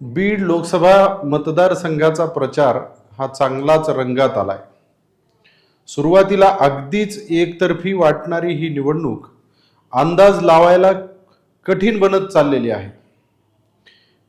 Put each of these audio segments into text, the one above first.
बीड लोकसभा मतदारसंघाचा प्रचार हा चांगलाच रंगात आलाय. सुरुवातीला अगदीच एकतर्फी वाटणारी ही निवडणूक अंदाज लावायला कठीण बनत चाललेली आहे.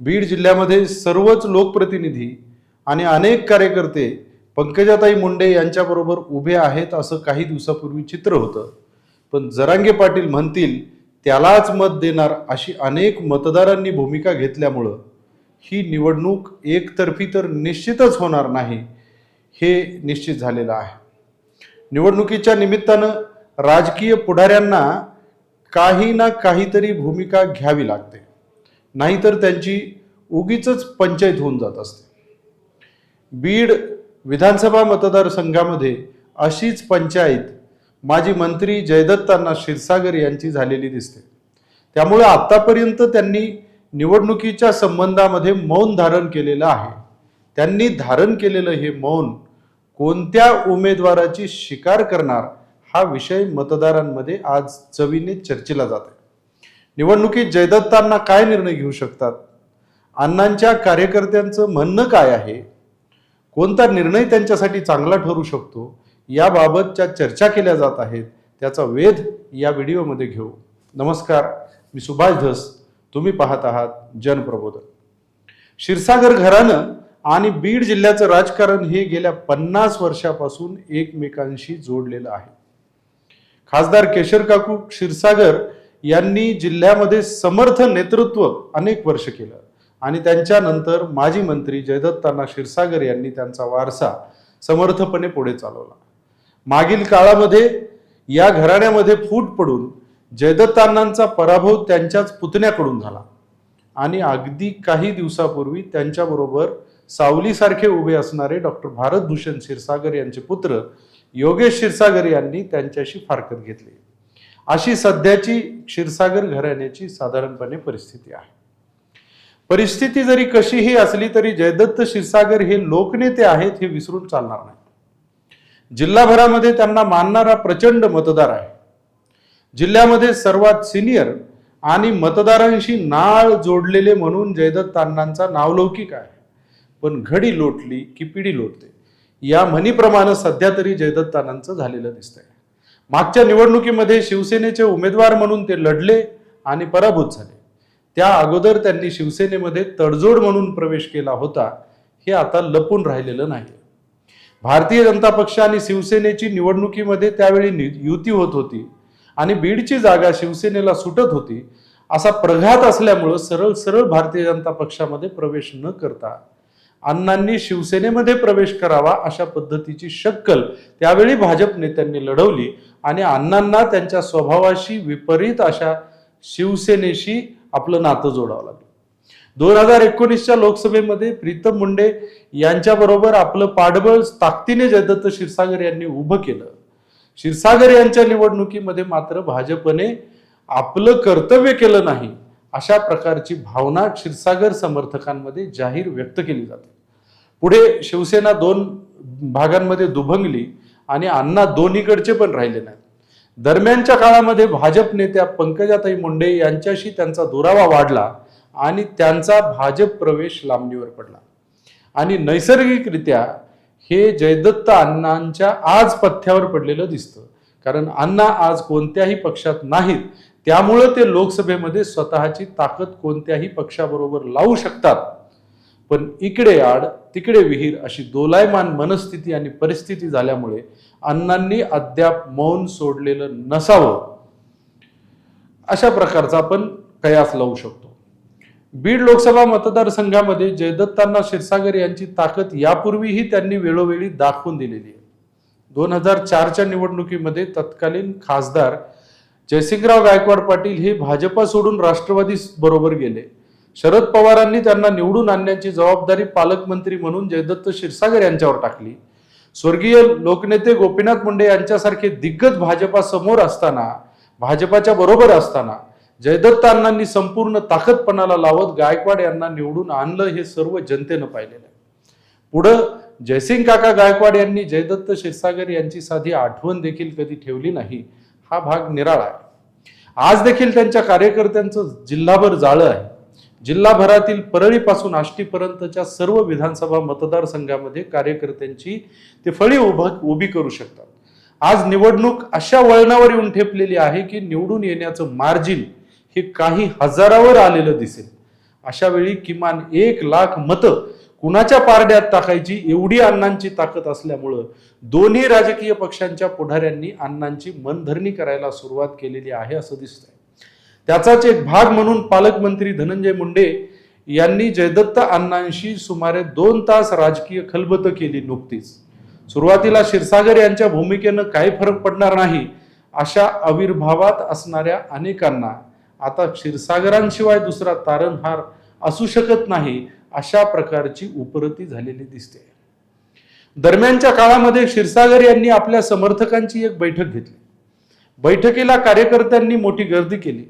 बीड जिल्ह्यामध्ये सर्वच लोकप्रतिनिधी आणि अनेक कार्यकर्ते पंकजाताई मुंडे यांच्याबरोबर उभे आहेत असं काही दिवसापूर्वी चित्र होतं. पण जरांगे पाटील म्हणतील त्यालाच मत देणार अशी अनेक मतदारांनी भूमिका घेतल्यामुळं ही निवडणूक एकतर्फी तर निश्चितच होणार नाही हे निश्चित झालेलं आहे. निवडणुकीच्या निमित्तानं राजकीय पुढाऱ्यांना काही ना काहीतरी भूमिका घ्यावी लागते. नाहीतर त्यांची उगीच पंचायत होऊन जात असते. बीड विधानसभा मतदारसंघामध्ये अशीच पंचायत माजी मंत्री जयदत्तांना क्षीरसागर यांची झालेली दिसते. त्यामुळे आतापर्यंत त्यांनी निवडणुकीच्या संबंधामध्ये मौन धारण केलेलं आहे. त्यांनी धारण केलेलं हे मौन कोणत्या उमेदवाराची शिकार करणार हा विषय मतदारांमध्ये आज चवीने चर्चेला जात आहे निवडणुकीत जयदत्तांना काय निर्णय घेऊ शकतात? अण्णांच्या कार्यकर्त्यांचं म्हणणं काय आहे? कोणता निर्णय त्यांच्यासाठी चांगला ठरू शकतो? याबाबतच्या चर्चा केल्या जात आहेत. त्याचा वेध या व्हिडिओमध्ये घेऊ. नमस्कार मी सुभाष धस. तुम्ही पाहत आहात जनप्रबोधन क्षीरसागर घराणं आणि बीड जिल्ह्याचं राजकारण हे गेल्या पन्नास वर्षापासून एकमेकांशी जोडलेलं आहे. खासदार केशर काकू क्षीरसागर यांनी जिल्ह्यामध्ये समर्थ नेतृत्व अनेक वर्ष केलं आणि त्यांच्यानंतर माजी मंत्री जयदत्तांना क्षीरसागर यांनी त्यांचा वारसा समर्थपणे पुढे चालवला. मागील काळामध्ये या घराण्यामध्ये फूट पडून जयदत्तांनांचा पराभव त्यांच्याच पुतण्याकडून झाला. आणि अगदी काही दिवसापूर्वी त्यांच्याबरोबर सावलीसारखे उभे असणारे डॉक्टर भारतभूषण क्षीरसागर यांचे पुत्र योगेश क्षीरसागर यांनी त्यांच्याशी फारकत घेतली. अशी सध्याची क्षीरसागर घराण्याची साधारणपणे परिस्थिती आहे. परिस्थिती जरी कशीही असली तरी जयदत्त क्षीरसागर हे लोकनेते आहेत हे विसरून चालणार नाही जिल्हाभरामध्ये त्यांना मानणारा प्रचंड मतदार आहे. जिल्ह्यामध्ये सर्वात सिनियर आणि मतदारांशी नाळ जोडलेले म्हणून जयदत्त अण्णांचा नावलौकिक आहे. पण घडी लोटली की पिढी लोटते. या म्हणीप्रमाणे सध्या तरी जयदत्त अण्णांचं झालेलं दिसतंय. मागच्या निवडणुकीमध्ये शिवसेनेचे उमेदवार म्हणून ते लढले आणि पराभूत झाले. त्या अगोदर त्यांनी शिवसेनेमध्ये तडजोड म्हणून प्रवेश केला होता हे आता लपून राहिलेलं नाही. भारतीय जनता पक्ष आणि शिवसेनेची निवडणुकीमध्ये त्यावेळी युती होत होती. आणि बीडची जागा शिवसेनेला सुटत होती असा प्रघात असल्यामुळं सरळ सरळ भारतीय जनता पक्षामध्ये प्रवेश न करता अण्णांनी शिवसेनेमध्ये प्रवेश करावा अशा पद्धतीची शक्कल त्यावेळी भाजप नेत्यांनी लढवली आणि अण्णांना त्यांच्या स्वभावाशी विपरीत अशा शिवसेनेशी आपलं नातं जोडावं लागलं. दोन हजार एकोणीसच्या लोकसभेमध्ये प्रीतम मुंडे यांच्याबरोबर आपलं पाठबळ ताकदीने जयदत्त क्षीरसागर यांनी उभं केलं. क्षीरसागर यांच्या निवडणुकीमध्ये मात्र भाजपने आपलं कर्तव्य केलं नाही अशा प्रकारची भावना क्षीरसागर समर्थकांमध्ये जाहीर व्यक्त केली जाते. पुढे शिवसेना दोन भागांमध्ये दुभंगली आणि अण्णा दोन्हीकडचे पण राहिले नाहीत. दरम्यानच्या काळामध्ये भाजप नेत्या पंकजाताई मुंडे यांच्याशी त्यांचा दुरावा वाढला आणि त्यांचा भाजप प्रवेश लांबणीवर पडला. आणि नैसर्गिकरित्या हे जयदत्त अण्णांच्या आज पथ्यावर पडलेलं दिसतं. कारण अण्णा आज कोणत्याही पक्षात नाहीत. त्यामुळं ते लोकसभेमध्ये स्वतःची ताकद कोणत्याही पक्षाबरोबर लावू शकतात. पण इकडे आड तिकडे विहीर अशी दोलायमान मनस्थिती आणि परिस्थिती झाल्यामुळे अण्णांनी अद्याप मौन सोडलेलं नसावं. अशा प्रकारचा आपण कयास लावू शकतो. बीड लोकसभा मतदारसंघामध्ये जयदत्तांना क्षीरसागर यांची ताकद यापूर्वीही त्यांनी वेळोवेळी दाखवून दिलेली आहे. दोन हजार चारच्या निवडणुकीमध्ये तत्कालीन खासदार जयसिंगराव गायकवाड पाटील हे भाजपा सोडून राष्ट्रवादी बरोबर गेले. शरद पवारांनी त्यांना निवडून आणण्याची जबाबदारी पालकमंत्री म्हणून जयदत्त क्षीरसागर यांच्यावर टाकली. स्वर्गीय लोकनेते गोपीनाथ मुंडे यांच्यासारखे दिग्गज भाजपा समोर असताना भाजपाच्या बरोबर असताना जयदत्त अण्णांनी संपूर्ण ताकदपणाला लावत गायकवाड यांना निवडून आणलं हे सर्व जनतेनं पाहिलेलं आहे. पुढं जयसिंग काका गायकवाड यांनी जयदत्त क्षीरसागर यांची साधी आठवण देखील कधी ठेवली नाही हा भाग निराळा आहे. आज देखील त्यांच्या कार्यकर्त्यांचं जिल्हाभर जाळं आहे. जिल्हाभरातील परळीपासून आष्टीपर्यंतच्या सर्व विधानसभा मतदारसंघामध्ये कार्यकर्त्यांची ते फळी उभा उभी करू शकतात. आज निवडणूक अशा वळणावर येऊन ठेपलेली आहे की निवडून येण्याचं मार्जिन हे काही हजारावर आलेलं दिसेल. अशा वेळी किमान एक लाख मतं कुणाच्या पारड्यात टाकायची एवढी अण्णांची ताकद असल्यामुळं दोन्ही राजकीय पक्षांच्या पुढाऱ्यांनी अण्णांची मनधरणी करायला सुरुवात केलेली आहे असं दिसतंय. त्याचाच एक भाग म्हणून पालकमंत्री धनंजय मुंडे यांनी जयदत्त अण्णांशी सुमारे दोन तास राजकीय खलबत केली नुकतीच. सुरुवातीला क्षीरसागर यांच्या भूमिकेनं काही फरक पडणार नाही अशा आविर्भावात असणाऱ्या अनेकांना आता क्षीरसागरांशिवाय दुसरा तारणहार असू शकत नाही अशा प्रकारची उपरती झालेली दिसते. दरम्यानच्या काळामध्ये क्षीरसागर यांनी आपल्या समर्थकांची एक बैठक घेतली. बैठकीला कार्यकर्त्यांनी मोठी गर्दी केली.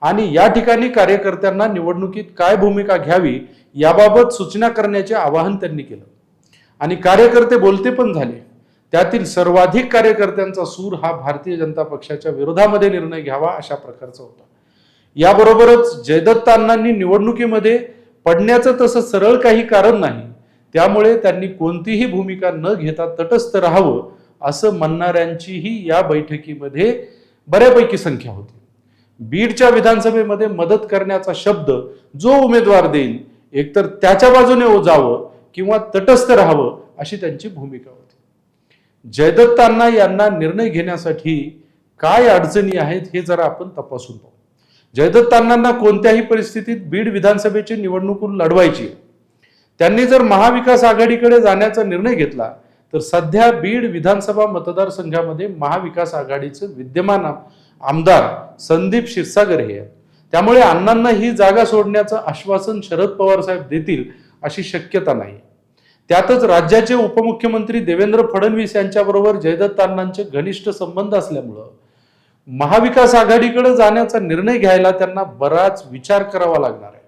आणि या ठिकाणी कार्यकर्त्यांना निवडणुकीत काय भूमिका घ्यावी याबाबत सूचना करण्याचे आवाहन त्यांनी केलं. आणि कार्यकर्ते बोलते पण झाले. त्यातील सर्वाधिक कार्यकर्त्यांचा सूर हा भारतीय जनता पक्षाच्या विरोधामध्ये निर्णय घ्यावा अशा प्रकारचा होता. याबरोबरच जयदत्त निवडणुकीमध्ये पडण्याचं तसं सरळ काही कारण नाही. त्यामुळे त्यांनी कोणतीही भूमिका न घेता तटस्थ राहावं असं म्हणणाऱ्यांचीही या बैठकीमध्ये बऱ्यापैकी संख्या होती. बीडच्या विधानसभेमध्ये मदत करण्याचा शब्द जो उमेदवार देईल एकतर त्याच्या बाजूने जावं किंवा तटस्थ राहावं अशी त्यांची भूमिका होती. जयदत्तांना यांना निर्णय घेण्यासाठी काय अडचणी आहेत हे जरा आपण तपासून पाहू. जयदत्तांना कोणत्याही परिस्थितीत बीड विधानसभेची निवडणूक लढवायची त्यांनी जर महाविकास आघाडीकडे जाण्याचा निर्णय घेतला तर सध्या बीड विधानसभा मतदारसंघामध्ये महाविकास आघाडीचे विद्यमान आमदार संदीप क्षीरसागर हे आहेत. त्यामुळे अण्णांना ही जागा सोडण्याचं आश्वासन शरद पवार साहेब देतील अशी शक्यता नाही. त्यातच राज्याचे उपमुख्यमंत्री देवेंद्र फडणवीस यांच्याबरोबर जयदत्त अण्णांचे घनिष्ठ संबंध असल्यामुळं महाविकास आघाडीकडे जाण्याचा निर्णय घ्यायला त्यांना बराच विचार करावा लागणार आहे.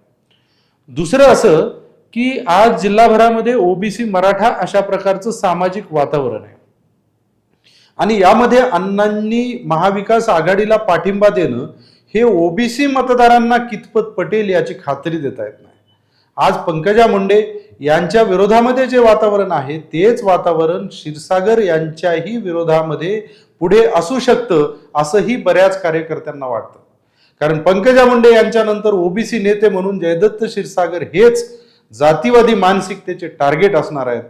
दुसरं असं की आज जिल्हाभरामध्ये ओबीसी मराठा अशा प्रकारचं सामाजिक वातावरण आहे. आणि यामध्ये अण्णांनी महाविकास आघाडीला पाठिंबा देणं हे ओबीसी मतदारांना कितपत पटेल याची खात्री देता येत नाही. आज पंकजा मुंडे यांच्या विरोधामध्ये जे वातावरण आहे तेच वातावरण क्षीरसागर यांच्याही विरोधामध्ये पुढे असू शकतं असंही बऱ्याच कार्यकर्त्यांना वाटतं. कारण पंकजा मुंडे यांच्यानंतर ओबीसी नेते म्हणून जयदत्त क्षीरसागर हेच जातीवादी मानसिकतेचे टार्गेट असणार आहेत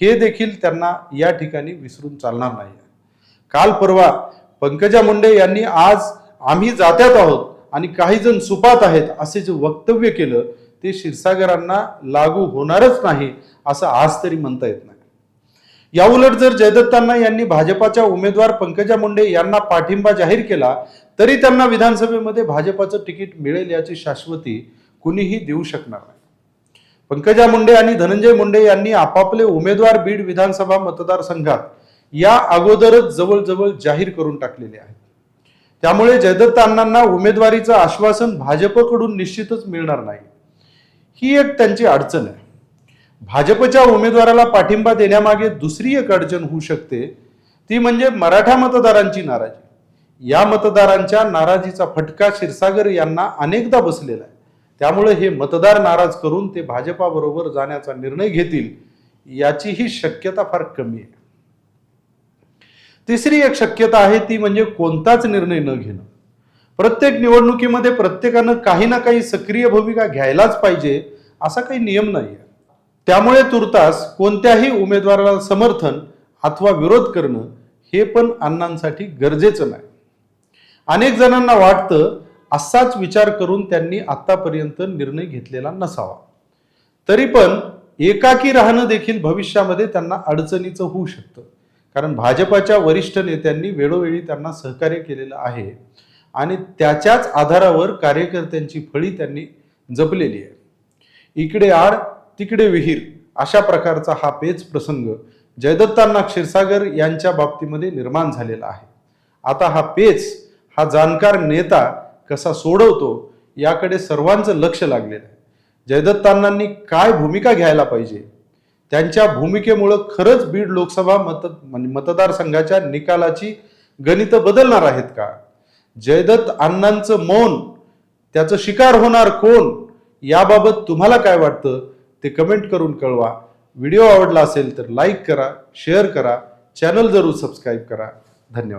हे देखील त्यांना या ठिकाणी विसरून चालणार नाही. काल परवा पंकजा मुंडे यांनी आज आम्ही जात्यात आहोत आणि काही जण सुपात आहेत असे जे वक्तव्य केलं ते क्षीरसागरांना लागू होणारच नाही असं आज तरी म्हणता येत नाही. याउलट जर जयदत्तांना यांनी भाजपाच्या उमेदवार पंकजा मुंडे यांना पाठिंबा जाहीर केला तरी त्यांना विधानसभेमध्ये भाजपाचं तिकीट मिळेल याची शाश्वती कुणीही देऊ शकणार नाही. पंकजा मुंडे आणि धनंजय मुंडे यांनी आपापले उमेदवार बीड विधानसभा मतदारसंघात या अगोदरच जवळजवळ जाहीर करून टाकलेले आहेत. त्यामुळे जयदत्त अण्णांना उमेदवारीचं आश्वासन भाजपकडून निश्चितच मिळणार नाही. ही एक त्यांची अडचण आहे. भाजपच्या उमेदवाराला पाठिंबा देण्यामागे दुसरी एक अडचण होऊ शकते ती म्हणजे मराठा मतदारांची नाराजी. या मतदारांच्या नाराजीचा फटका क्षीरसागर यांना अनेकदा बसलेला आहे. त्यामुळे हे मतदार नाराज करून ते भाजपाबरोबर जाण्याचा निर्णय घेतील याचीही शक्यता फार कमी आहे. तिसरी एक शक्यता आहे ती म्हणजे कोणताच निर्णय न घेणं. प्रत्येक निवडणुकीमध्ये प्रत्येकानं काही ना काही सक्रिय भूमिका घ्यायलाच पाहिजे असा काही नियम नाही आहे त्यामुळे तुर्तास कोणत्याही उमेदवाराला समर्थन अथवा विरोध करणं हे पण अण्णांसाठी गरजेचं नाही. अनेक जणांना वाटतं असाच विचार करून त्यांनी आतापर्यंत निर्णय घेतलेला नसावा. तरी पण एकाकी राहणं देखील भविष्यामध्ये त्यांना अडचणीचं होऊ शकतं. कारण भाजपाच्या वरिष्ठ नेत्यांनी वेळोवेळी त्यांना सहकार्य केलेलं आहे आणि त्याच्याच आधारावर कार्यकर्त्यांची फळी त्यांनी जपलेली आहे. इकडे आड तिकडे विहीर अशा प्रकारचा हा पेच प्रसंग जयदत्तांना क्षीरसागर यांच्या बाबतीमध्ये निर्माण झालेला आहे. आता हा पेच हा जाणकार नेता कसा सोडवतो याकडे सर्वांचं लक्ष लागलेलं आहे. जयदत्तांनांनी काय भूमिका घ्यायला पाहिजे? त्यांच्या भूमिकेमुळं खरंच बीड लोकसभा मत मतदारसंघाच्या निकालाची गणित बदलणार आहेत का? जयदत्त अण्णांचं मौन त्याचं शिकार होणार कोण? याबाबत तुम्हाला काय वाटतं? ते कमेंट करून कळवा. व्हिडिओ आवडला असेल तर लाईक करा शेअर करा. चॅनल जरूर सबस्क्राईब करा. धन्यवाद.